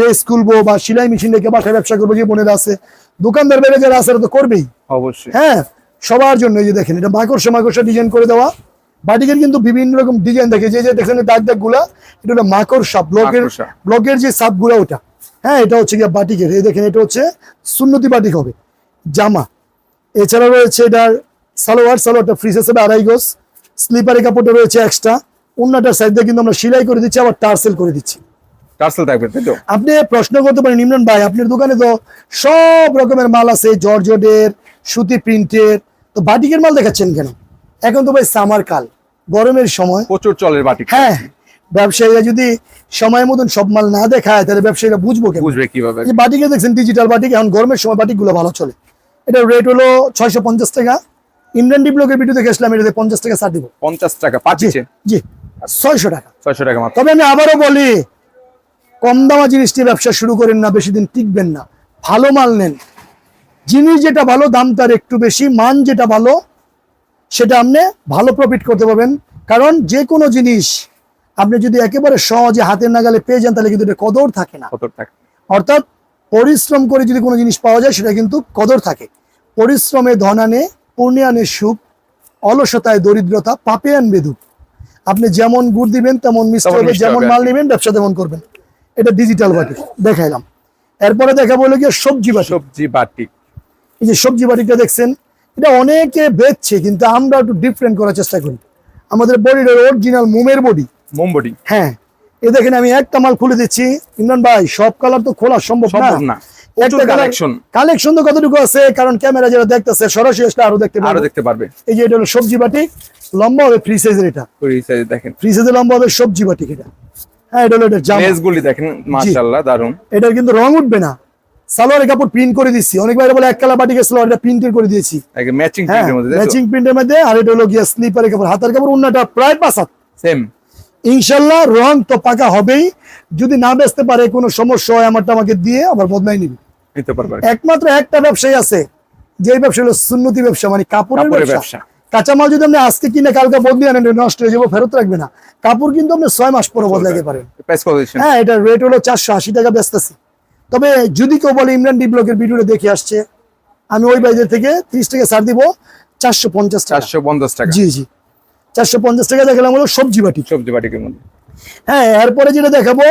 পেস খুলবো বা সেলাই মেশিন রেখে বাসায় ব্যবসা করব যে বোনেরা আছে। দোকানদার বেড়ে যারা আছে তো করবেই। অবশ্যই। হ্যাঁ সবার জন্য এই যে দেখেন এটা মাকড়সা মাকড়সা ডিজাইন করে দেওয়া। বাটিকের কিন্তু বিভিন্ন রকম ডিজাইন দেখে যে যে দেখেন দাগ দাগগুলা এটা হলো মাকড়সা ব্লকের। ব্লকের যে সাপগুলা ওটা। হ্যাঁ এটা হচ্ছে গিয়ে বাটিকের। এই দেখেন এটা হচ্ছে সুন্নতি বাটিক হবে। জামা। এছাড়া রয়েছে এটার সালোয়ার সালোয়ারটা ফ্রিজ হিসেবে আড়াই গোস স্লিপারের কাপড়টা রয়েছে এক্সট্রা অন্যটার সাইড দিয়ে কিন্তু আমরা সেলাই করে দিচ্ছি আবার টার্সেল করে দিচ্ছি। টার্সেল থাকবে তো? আপনি প্রশ্ন করতে পারেন ইমরান ভাই আপনার দোকানে তো সব রকমের মাল আছে জর্জটের সুতি প্রিন্টের তো বাটিকের মাল দেখাচ্ছেন কেন? এখন তো ভাই সামার কাল গরমের সময়। প্রচুর চলের বাটি হ্যাঁ ব্যবসায়ীরা যদি সময় মতন সব মাল না দেখায় তাহলে ব্যবসায়ীরা বুঝব কেন বুঝবে কীভাবে? এই বাটিকে দেখছেন ডিজিটাল বাটিক এখন গরমের সময় বাটিকগুলো ভালো চলে। এটা রেট হলো ছয়শো পঞ্চাশ টাকা। ইমরান ডি ব্লকের ভিডিও দেখে আসলাম এটাতে পঞ্চাশ টাকা ছাড় দিব। পঞ্চাশ টাকা পাচ্ছেন জি ছয়শো টাকা। ছয়শো টাকা তবে আমি আবারও বলি কম দামা জিনিস নিয়ে ব্যবসা শুরু করেন না বেশি দিন টিকবেন না। ভালো মাল নেন। জিনিস যেটা ভালো দাম তার একটু বেশি মান যেটা ভালো সেটা আপনি ভালো প্রফিট করতে পারবেন। কারণ যে কোনো জিনিস আপনি যদি একেবারে সহজে হাতের নাগালে পেয়ে যান তাহলে কিন্তু এটা কদর থাকে না। অর্থাৎ পরিশ্রম করে যদি কোনো জিনিস পাওয়া যায় সেটা কিন্তু কদর থাকে। পরিশ্রমে ধন আনে পুণ্যে আনে সুখ অলসতায় দরিদ্রতা পাপে আনবে দুঃখ। আপনি যেমন গুড় দিবেন তেমন মিষ্টি হবে যেমন মাল নেবেন ব্যবসা তেমন করবেন। এটা ডিজিটাল বাটি দেখাইলাম। এরপরে দেখা বলে গিয়ে সবজি বাটি সবজি বাটি এই যে সবজি বাটিটা দেখছেন এটা অনেকে বেচছে কিন্তু আমরা একটু ডিফারেন্ট করার চেষ্টা করি। আমাদের বডির অরিজিনাল মোমের বডি মোমবটি হ্যাঁ এ দেখেন আমি একটা মাল খুলে দিচ্ছি। ইমরান ভাই সব কালার তো খোলা সম্ভব সম্ভব না। প্রচুর কালেকশন কালেকশন তো কতটুকু আছে? কারণ ক্যামেরা যারা দেখতেছে সরাসরি আসলে আরও দেখতে আরও দেখতে পারবে। এই যে এটা হলো সবজি বাটি লম্বা হবে ফ্রি সাইজের এটা। ওই সাইজে দেখেন। ফ্রি সাইজের লম্বা হবে সবজি বাটি এটা। হ্যাঁ এটা হলো এটা জামা। লেসগুলি দেখেন মাশাআল্লাহ দারুণ এটার কিন্তু রং উঠবে না। সালোয়ারের কাপড় প্রিন্ট করে দিচ্ছি। অনেক বাইরে বলে এক কালার এটা করে দিয়েছি। ম্যাচিং প্রিন্টের মধ্যে ম্যাচিং প্রিন্টের মধ্যে আর এটা হলো গিয়া স্লিপারের কাপড়। হাতের কাপড় অন্যটা প্রায় সেম ইনশাল্লাহ রং তো পাকা হবেই। যদি না বেচতে পারে কোনো সমস্যা হয় আমারটা আমাকে দিয়ে আবার বদলাই নিবি। একমাত্র একটা ব্যবসায়ী আছে যে ব্যবসা হলো সুন্নতি ব্যবসা মানে কাপড়ের ব্যবসা। কাঁচামাল যদি আপনি আজকে কিনে কালকে বদলি আনেন নষ্ট হয়ে যাব ফেরত রাখবে না। কাপড় কিন্তু আপনি ছয় মাস পরে বদলাইতে পারেন। হ্যাঁ এটা রেট হলো চারশো আশি টাকা বেচতেছি। তবে যদি কেউ বলে ইমরান ডি ব্লকের ভিডিওটা দেখে আসছে আমি ওই বাইদের থেকে ত্রিশ টাকা ছাড় দিব চারশো পঞ্চাশ টাকা। চারশো পঞ্চাশ টাকা। জি জি। চারশো পঞ্চাশ টাকা দেখালাম হলো সবজি বাটি। সবজি বাটিকের মধ্যে হ্যাঁ এরপরে যেটা দেখাবো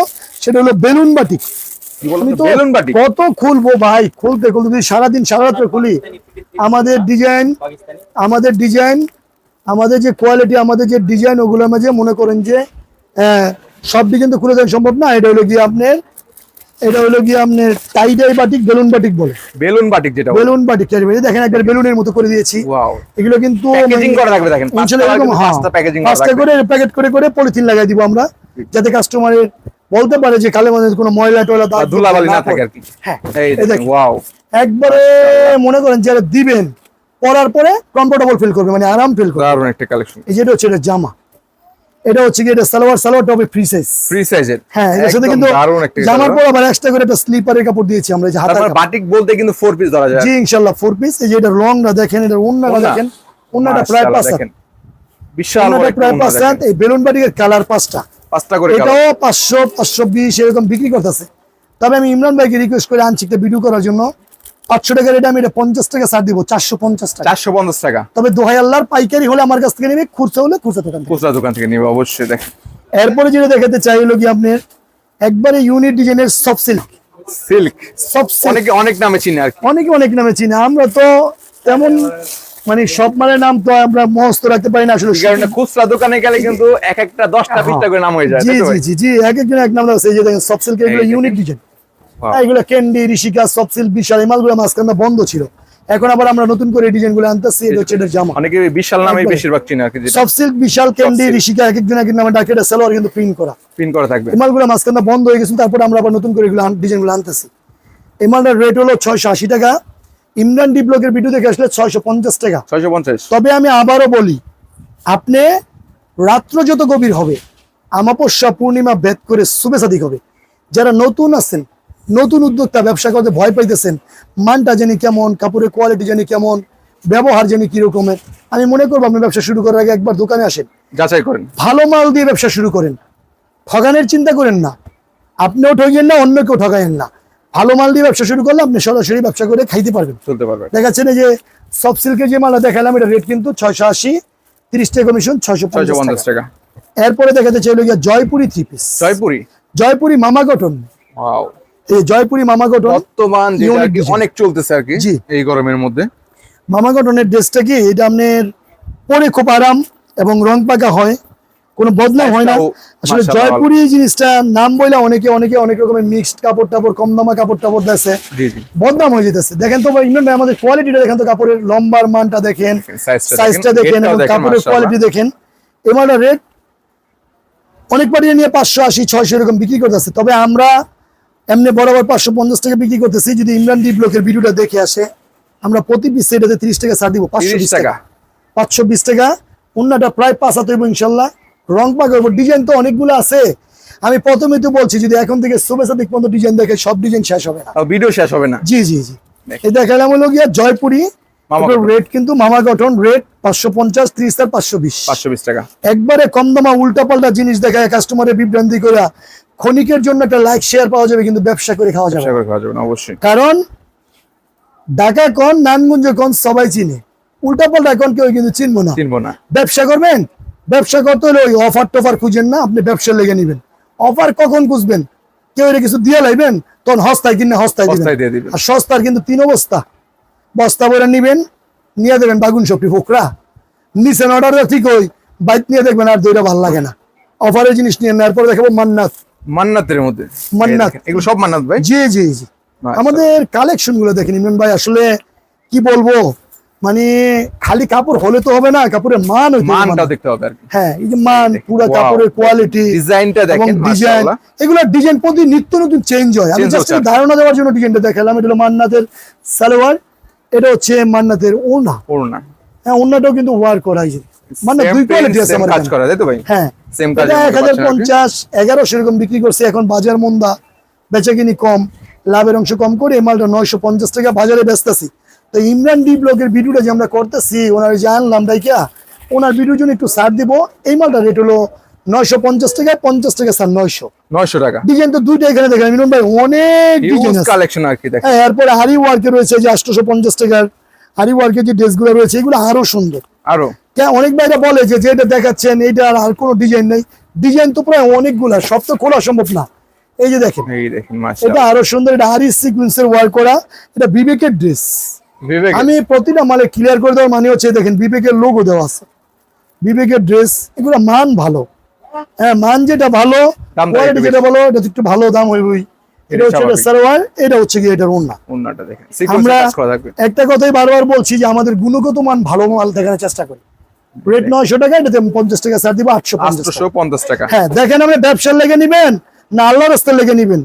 সেটা হলো বেলুন বাটিক কত খুলবো ভাই? খুলতে খুলতে সারাদিন সারা রাত্রে খুলি। আমাদের ডিজাইন আমাদের ডিজাইন আমাদের যে কোয়ালিটি আমাদের যে ডিজাইন ওগুলোর মাঝে মনে করেন যে সব ডিজাইন তো খুলে দেওয়া সম্ভব না। এটা হলো গিয়ে আপনার এটা হলো গিয়ে আপনার tie dye batik balloon batik বলে। বেলুন বাটিক যেটা বেলুন বাটিক দেখেন একবার বেলুনের মতো করে দিয়েছি। এগুলো কিন্তু প্যাকেজিং করা থাকবে দেখেন। পাঁচটা হ্যাঁ। প্যাকেজিং করে প্যাকেট করে করে পলিথিন লাগাই দিব আমরা যাতে কাস্টমারের বলতে পারে যে কালে মানে কোনো ময়লা টয়লা ধুলাবালি না থাকে আর কি। হ্যাঁ। ওয়াও একবারে মনে করেন যারা দিবেন পরার পরে কমফোর্টেবল ফিল করবে মানে আরাম ফিল করবে। দারুণ একটা কালেকশন এই যেটা হচ্ছে এটা জামা। এটা হচ্ছে কি এটা সালোয়ার সালোয়ারটা হবে ফ্রি সাইজ ফ্রি সাইজের হ্যাঁ এর সাথে কিন্তু দারুণ একটা জামার পর আবার এক্সট্রা করে একটা স্লিপারের কাপড় দিয়েছি আমরা যে হাতার বাটিক বলতে কিন্তু ফোর পিস ধরা যায়। জি ইনশাআল্লাহ ফোর পিস এই যে এটা লংটা দেখেন এটা ওন্নাটা ওন্না? দেখেন ওন্নাটা প্রায় পাঁচ বিশাল বড় প্রায় পাঁচ এই বেলুন বাটিকের কালার পাঁচটা। পাঁচটা করে এটাও পাঁচশো পাঁচশো বিশ এরকম বিক্রি করতেছে। তবে আমি ইমরান ভাইকে রিকোয়েস্ট করে আনছি একটা ভিডিও করার জন্য। পাঁচশো টাকার এটা আমি এটা পঞ্চাশ টাকা ছাড় দিব চারশো পঞ্চাশ টাকা। চারশো পঞ্চাশ টাকা। তবে দোহাই আল্লাহর পাইকারি হলে আমার কাছ থেকে নেবে খুচরা হলে খুচরা দোকান খুচরা দোকান থেকে নিবে অবশ্যই দেখেন। এরপরে যেটা দেখাতে চাই হলো কি আপনার একবারে ইউনিট ডিজাইনের সফট সিল্ক সিল্ক সিল্ক অনেকে অনেক নামে চিনে আর অনেকে অনেক নামে চিনি। আমরা তো তেমন মানে সব মানের নাম তো আমরা মহস্ত রাখতে পারি না আসলে খুচরা দোকানে গেলে কিন্তু এক একটা দশটা বিশটা করে নাম হয়ে যায় জি জি জি জি এক একজন এক নাম আছে এই যে দেখেন সফট সিল্ক এগুলো ইউনিক ডিজাইন. এগুলো candy Rishika soft silk Vishal এই মালগুলো মাঝখানে বন্ধ ছিল। এখন আবার আমরা নতুন করে ডিজাইনগুলো আনতেছি এটা হচ্ছে এটার জামা। অনেকে বিশাল নামে বেশিরভাগ চিনে আর কি soft silk Vishal candy Rishika এক একজন এক নামে ডাকে এটা সালোয়ার কিন্তু প্রিন্ট করা। পিন করা থাকবে। এই মালগুলো মাঝখানে বন্ধ হয়ে গেছে তারপর আমরা আবার নতুন করে এগুলো ডিজাইনগুলো আনতেছি। এই মালটার রেট হলো ছয়শো আশি টাকা। ইমরান ডি ব্লকের ভিডিও দেখে আসলে ছয়শো পঞ্চাশ টাকা। ছয়শো পঞ্চাশ। তবে আমি আবারও বলি আপনি রাত্র যত গভীর হবে আমাপস্যা পূর্ণিমা ভেদ করে শুভেচ্ছাদিক হবে। যারা নতুন আছেন নতুন উদ্যোক্তা ব্যবসা করতে ভয় পাইতেছেন মানটা জানি কেমন কাপড়ের কোয়ালিটি জানি কেমন ব্যবহার জানি কিরকমের আমি মনে করব আপনি ব্যবসা শুরু করার আগে একবার দোকানে আসেন। যাচাই করেন। ভালো মাল দিয়ে ব্যবসা শুরু করেন। ঠগানের চিন্তা করেন না। আপনিও ঠগিয়েন না অন্য কেউ ঠগায়েন না। ভালো মাল দিয়ে ব্যবসা শুরু করলে আপনি সরাসরি ব্যবসা করে খাইতে পারবেন। চলতে পারবে দেখাচ্ছেন যে সব সিল্কের যে মালা দেখালাম এটা রেট কিন্তু ছয়শো আশি তিরিশ টাকা কমিশন ছয়শো পঞ্চাশ টাকা। এরপরে দেখাতে চাইলো গিয়ে জয়পুরি থ্রি পিস জয়পুরি? জয়পুরি মামা গঠন। এই জয়পুরি মামা গঠন বর্তমান। অনেক চলতেছে আর কি জি। এই গরমের মধ্যে। মামা গঠনের ড্রেসটা কি এটা আপনার পরে খুব আরাম এবং রং পাকা হয়। কোনো বদনাম হয় না। আসলে জয়পুরি জিনিসটা নাম বইলে অনেকে অনেকে অনেক রকমের মিক্সড কাপড় টাপড় কম দামা কাপড় টাপড় জি বদনাম হয়ে যেতেছে। দেখেন তো ইমরান ভাই আমাদের কোয়ালিটিটা দেখেন তো কাপড়ের লম্বার মানটা দেখেন সাইজটা দেখেন এবং কাপড়ের কোয়ালিটি দেখেন। এমালটা রেট অনেক পাটিয়ে নিয়ে পাঁচশো আশি ছয়শো এরকম বিক্রি করতেছে। তবে আমরা এমনি বরাবর পাঁচশো পঞ্চাশ টাকা বিক্রি করতেছি যদি ইমরান ডি ব্লকের ভিডিওটা দেখে আসে আমরা প্রতি পিস সেটাতে তিরিশ টাকা ছাড় দিব পাঁচশো বিশ টাকা। টাকা। পাঁচশো বিশ টাকা অন্যটা প্রায় পাঁচ হাত হইব ইনশাল্লাহ। রং পাক হইব ডিজাইন তো অনেকগুলো আছে। আমি প্রথমে তো বলছি যদি এখন থেকে শুভেচ্ছা দিক পর্যন্ত ডিজাইন দেখে সব ডিজাইন শেষ হবে না। ভিডিও শেষ হবে না। জি জি জি। এই দেখালাম হলো গিয়া জয়পুরি রেট কিন্তু মামা গঠন রেট পাঁচশো পঞ্চাশ ত্রিশ তার পাঁচশো বিশ। পাঁচশো বিশ টাকা। একবারে কম দামা উল্টা পাল্টা জিনিস দেখায় কাস্টমারের বিভ্রান্তি করে ক্ষণিকের জন্য একটা লাইক শেয়ার পাওয়া যাবে কিন্তু ব্যবসা করে খাওয়া যাবে। খাওয়া যাবে না অবশ্যই। কারণ ঢাকা কন নানগঞ্জ কন সবাই চিনে। উল্টা পাল্টা কন কেউ কিন্তু চিনবো না। চিনবো না। ব্যবসা করবেন? ব্যবসা করতে হলে ওই অফার টফার খুঁজেন না আপনি ব্যবসা লেগে নেবেন। অফার কখন খুঁজবেন? কেউ এটা কিছু দিয়ে লাইবেন তখন হস্তায় কিনে হস্তায় দিবেন। আর সস্তার কিন্তু তিন অবস্থা। বস্তা বলে নিবেন নিয়ে দেবেন বাগুন সবটি ফোকরা। নিচেন অর্ডার ঠিক ওই বাইক নিয়ে দেখবেন আর দুইটা ভালো লাগে না। অফারের জিনিস নিয়ে নেওয়ার পরে দেখাবো মান্নাত। মান্নাতের মধ্যে। মান্নাত। এগুলো সব মান্নাত ভাই? জি জি জি। আচ্ছা। আমাদের কালেকশনগুলো দেখেন ইমরান ভাই আসলে কি বলব? মানে খালি কাপড় হলে তো হবে না কাপড়ের মান মানটাও মানে। দেখতে হবে হ্যাঁ এই যে মান পুরো কাপড়ের কোয়ালিটি ডিজাইনটা দেখেন ডিজাইন এগুলো ডিজাইন প্রতি নিত্য নতুন চেঞ্জ হয়। আমি জাস্ট। ধারণা দেওয়ার জন্য ডিজাইনটা দেখালাম এটা হলো মান্নাতের সালোয়ার এটা হচ্ছে মান্নাতের ওনা পুরোনা হ্যাঁ ওনাটাও কিন্তু ওয়ার করা হয়েছে Same দুই কোয়ালিটি আছে আমার কাজ করা তাই তো ভাই? হ্যাঁ। সেম কাজ এটা এক হাজার পঞ্চাশ এগারোশো এরকম বিক্রি করছে এখন বাজার মন্দা। বেচা কিনি কম লাভের অংশ কম করে এই মালটা নয়শো পঞ্চাশ টাকা বাজারে বেচতেছি। তো ইমরান ডি ব্লগের ভিডিওটা যে আমরা করতেছি ওনার যে আনলাম ওনার ভিডিওর জন্য একটু সার দিব। এই মালটা রেট হলো নয়শো পঞ্চাশ টাকা পঞ্চাশ টাকা স্যার নয়শো। নয়শো টাকা। ডিজাইন তো দুইটা এখানে দেখেন মিলন ভাই অনেক ডিজাইন কালেকশন আর কি হ্যাঁ এরপরে হারি ওয়ার্কে রয়েছে যে আটশোশো পঞ্চাশ টাকার হারি ওয়ার্কের যে ড্রেসগুলো রয়েছে এগুলো আরও সুন্দর। আরও। হ্যাঁ অনেক ভাইরা বলে যে যেটা দেখাচ্ছেন এইটা আর কোনো ডিজাইন নেই। ডিজাইন তো প্রায় অনেকগুলা সব তো খোলা সম্ভব না। এই যে দেখেন। এই দেখেন এটা আরও সুন্দর এটা আরি সিকুয়েন্সের ওয়ার্ক করা এটা বিবেকের ড্রেস আমি প্রতিটা মালে ক্লিয়ার করে দেওয়ার মানে হচ্ছে দেখেন বিবেকের লোগো দেওয়া আছে। বিবেকের ড্রেস এগুলো মান ভালো। হ্যাঁ মান যেটা ভালো কোয়ালিটি যেটা ভালো এটা একটু ভালো দাম হইবই এটা হচ্ছে এটা সালোয়ার এটা হচ্ছে কি এটার ওন্না ওন্নাটা দেখেন। আমরা একটা কথাই বারবার বলছি যে আমাদের গুণগত মান ভালো মাল দেখানোর চেষ্টা করি। রেট নয়শো টাকা এটাতে পঞ্চাশ টাকা ছাড় দিব আটশো পঞ্চাশ টাকা। 850 টাকা। হ্যাঁ দেখেন আপনি ব্যবসার লেগে নিবেন না আল্লাহ রাস্তার লেগে নিবেন।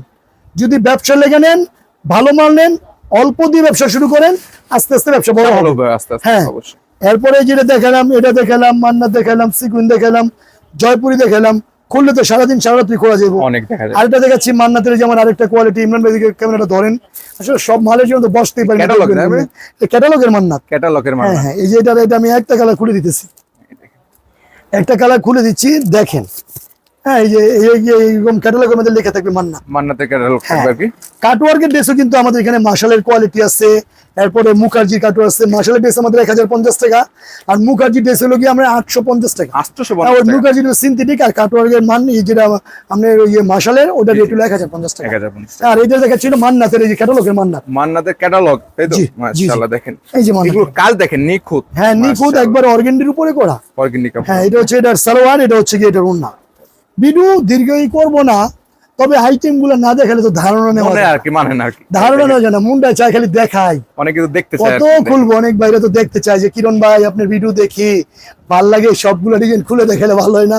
যদি ব্যবসার লেগে নেন ভালো মাল নেন অল্প দিয়ে ব্যবসা শুরু করেন আস্তে আস্তে ব্যবসা বড় হবে। হবে? আস্তে আস্তে হ্যাঁ। এরপরে যেটা দেখালাম এটা দেখালাম মান্না দেখালাম সিকুইন দেখালাম জয়পুরি দেখালাম খুললে তো সারাদিন সারারাত্রি খোলা যাব। অনেক দেখা যায়। আরেকটা দেখাচ্ছি মান্নাতের যেমন আরেকটা কোয়ালিটি ইমরান ভাই ক্যামেরাটা ধরেন। আসলে সব মালের জন্য তো বসতেই পারি? ক্যাটালগের মান্নাত। ক্যাটালগের হ্যাঁ হ্যাঁ এই যে এটা এটা আমি একটা কালার খুলে দিতেছি। একটা কালার খুলে দিচ্ছি দেখেন। হ্যাঁ এই যে এইরকম ক্যাটালগের মধ্যে লেখা থাকবে মান্না। মান্নাতে ক্যাটালগ হ্যাঁ। থাকবে আর কি? কাটওয়ার্কের ড্রেসও কিন্তু আমাদের এখানে মার্শালের কোয়ালিটি আছে এরপরে কাটওয়ার আছে। মার্শালের ড্রেস আমাদের এক হাজার পঞ্চাশ টাকা আর মুখার্জি ড্রেস হলো কি আমরা আটশো পঞ্চাশ টাকা। 850 আর ওই টাকা। সিনথেটিক আর কাটওয়ার্কের মান যেটা ওই মার্শালের ওটা রেট হলো এক হাজার পঞ্চাশ টাকা। 1050 আর এটা দেখাচ্ছিল মান্নাতের এই যে ক্যাটালগের ক্যাটালগ তাই তো। মাশাআল্লাহ দেখেন। এই যে এগুলো কাজ দেখেন নিখুঁত। হ্যাঁ নিখুঁত একবার অর্গেন্ডির উপরে করা। হ্যাঁ এটা হচ্ছে এটার সালোয়ার এটা হচ্ছে কি এটার ওন্না বিডু দীর্ঘই করব না তবে আইটেমগুলো না দেখালে তো ধারণা নেওয়া আর কি মানে না আর কি। ধারণা নেওয়া যায় না মুন্ডা চাই খালি দেখাই অনেকে তো দেখতে চায় কত খুলবো অনেক বাইরে তো দেখতে চাই যে কিরণ ভাই আপনার ভিডিও দেখি। ভালো লাগে সবগুলো ডিজাইন খুলে দেখালে ভালো হয় না।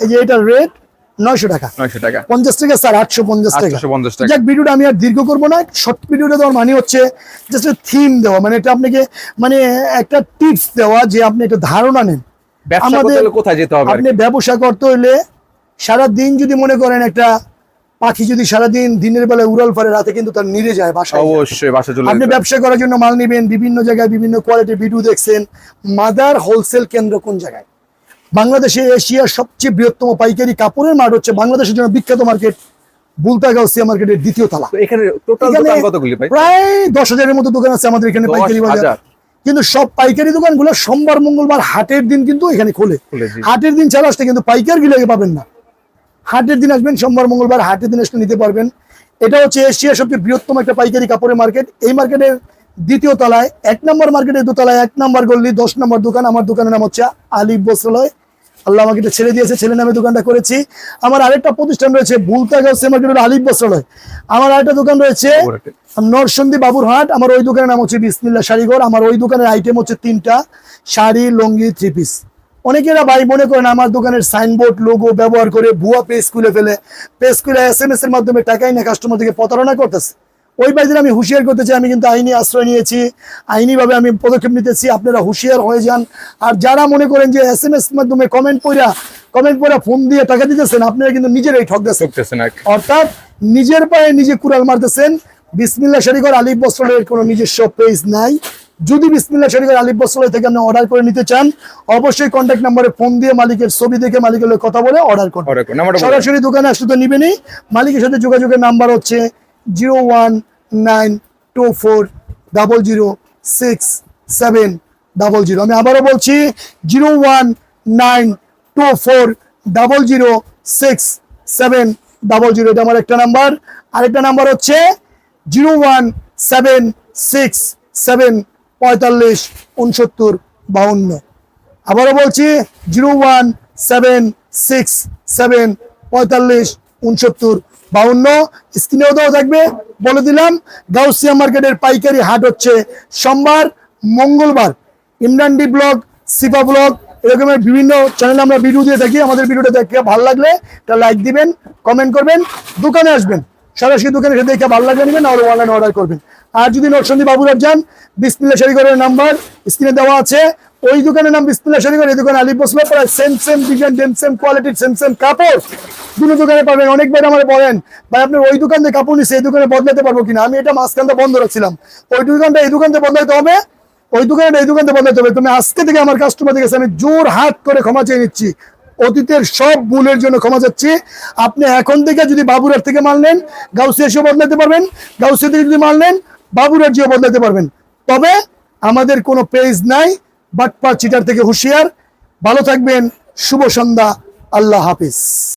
এই যে এটার রেট নয়শো টাকা। 900 টাকা। পঞ্চাশ টাকা স্যার আটশো পঞ্চাশ টাকা। 850 টাকা। যাক ভিডিওটা আমি আর দীর্ঘ করব না। শর্ট ভিডিওটা দেওয়ার মানে হচ্ছে জাস্ট থিম দেওয়া। মানে এটা আপনাকে মানে একটা টিপস দেওয়া যে আপনি একটা ধারণা নেন। ব্যবসা করতে আমাদের- হলে কোথায় যেতে হবে আপনি ব্যবসা করতে হইলে সারা দিন যদি মনে করেন একটা পাখি যদি সারাদিন দিনের বেলায় উড়াল পারে রাতে কিন্তু তার নিরে যায়? বাসায়। অবশ্যই বাসা চলে আপনি ব্যবসা করার জন্য মাল নেবেন বিভিন্ন জায়গায় বিভিন্ন কোয়ালিটির ভিডিও দেখছেন। মাদার হোলসেল কেন্দ্র কোন জায়গায়? বাংলাদেশে এশিয়ার সবচেয়ে বৃহত্তম পাইকারি কাপড়ের মাঠ হচ্ছে বাংলাদেশের জন্য বিখ্যাত মার্কেট মার্কেটের দ্বিতীয় তলা। এখানে টোটাল দোকান কতগুলি প্রায় দশ হাজারের মতো দোকান আছে আমাদের এখানে পাইকারি বাজার। কিন্তু সব পাইকারি দোকানগুলো সোমবার মঙ্গলবার হাটের দিন কিন্তু এখানে খোলে। হাটের দিন ছাড়া আসলে কিন্তু পাইকার গিলে পাবেন না। হাটের দিন আসবেন, সোমবার, মঙ্গলবার হাটের দিন আসলে নিতে পারবেন। এটা হচ্ছে এশিয়ার সবচেয়ে বৃহত্তম একটা পাইকারি কাপড়ের মার্কেট। এই মার্কেটের দ্বিতীয় তলায়, এক নম্বর মার্কেটের দোতলায় এক নম্বর গল্লি দশ নম্বর দোকান। আমার দোকানের নাম হচ্ছে আলিফ বস্ত্রালয়। আল্লাহ আমাকে এটা ছেড়ে দিয়েছে, ছেলে নামে দোকানটা করেছি। আমার আরেকটা প্রতিষ্ঠান রয়েছে বুলতাগাঁও সে মার্কেটের আলিফ বস্ত্রালয়। আমার আরেকটা দোকান রয়েছে। নরসন্দী বাবুরহাট। আমার ওই দোকানের নাম হচ্ছে বিসমিল্লা শাড়িঘর। আমার ওই দোকানের আইটেম হচ্ছে তিনটা শাড়ি, লুঙ্গি থ্রি পিস অনেকেরা ভাই মনে করেন আমার দোকানের সাইনবোর্ড লোগো ব্যবহার করে ভুয়া পেজ খুলে ফেলে পেজ খুলে এস এম এস এর মাধ্যমে টাকাই না কাস্টমার থেকে প্রতারণা করতেছে। ওই বাইদের আমি হুঁশিয়ার করতে চাই আমি কিন্তু আইনি আশ্রয় নিয়েছি আইনিভাবে আমি পদক্ষেপ নিতেছি আপনারা হুঁশিয়ার হয়ে যান। আর যারা মনে করেন যে এস এম এস মাধ্যমে কমেন্ট পড়া কমেন্ট পড়া ফোন দিয়ে টাকা দিতেছেন আপনারা কিন্তু নিজেরাই ঠকতেছেন। অর্থাৎ নিজের পায়ে নিজে কুড়াল মারতেছেন। বিসমিল্লা শরীফর আলিফ বস্ত্রালয়ের কোনো নিজস্ব পেজ নাই। যদি বিসমিল্লা শরীফর আলিফ বস্ত্রালয় থেকে আপনি অর্ডার করে নিতে চান অবশ্যই কন্ট্যাক্ট নাম্বারে ফোন দিয়ে মালিকের ছবি দেখে মালিকের কথা বলে অর্ডার করুন। সরাসরি দোকানে আসলে তো নিবেনি মালিকের সাথে যোগাযোগের নাম্বার হচ্ছে zero one nine two four double zero six seven double zero আমি আবারও বলছি zero one nine two four double zero six seven double zero এটা আমার একটা নাম্বার আরেকটা নাম্বার হচ্ছে zero one seven six seven পঁয়তাল্লিশ, উনসত্তর, বাউন্ন। আবারও বলছি, zero one, seven, six, seven, পঁয়তাল্লিশ, উনসত্তর, বাউন্ন। স্ক্রিনেও দেওয়া থাকবে, বলে দিলাম, গাউসিয়া মার্কেটের পাইকারি হাট হচ্ছে সোমবার, মঙ্গলবার। Imran D blog, Sifa blog, এরকমের বিভিন্ন চ্যানেলে আমরা ভিডিও দিয়ে থাকি। আমাদের ভিডিওটা দেখে ভালো লাগলে একটা লাইক দিবেন কমেন্ট করবেন, দোকানে আসবেন। সরাসরি দোকানে দেখে ভালো লাগলে নেবেন আর অনলাইনে অর্ডার করবেন। আর যদি নরসন্দী বাবুরার যান, বিসমিল্লা শরীগরের নাম্বার স্ক্রিনে দেওয়া আছে। ওই দোকানের নাম বিসমিল্লা শরীগর এই দোকান আলিপ বসল, প্রায় same same design same same কোয়ালিটির সেম সেম কাপড়। দুটো দোকানে পাবেন। অনেকবার আমার বলেন, ভাই, আপনার ওই দোকান থেকে কাপড় নিচ্ছে এই দোকানে বদলাতে পারব কিনা? আমি এটা মাঝখানটা বন্ধ রাখছিলাম। ওই দোকানটা এই দোকানটা বদলাতে হবে। ওই দোকানটা এই দোকানটা বদলাতে হবে। তুমি আজকে থেকে আমার কাস্টমার থেকে আমি জোর হাত করে ক্ষমা চেয়ে নিচ্ছি। অতীতের সব ভুলের জন্য ক্ষমা চাচ্ছি। আপনি এখন থেকে যদি বাবুরার থেকে মাল নেন, গাউসিয়া এসেও বদলাতে পারবেন। গাউসিয়া থেকে যদি মাল নেন বাবুরার জিও বদলাতে পারবেন। তবে আমাদের কোনো পেজ নাই বাটপা চিটার থেকে হুঁশিয়ার। ভালো থাকবেন, শুভ সন্ধ্যা, আল্লাহ হাফিজ।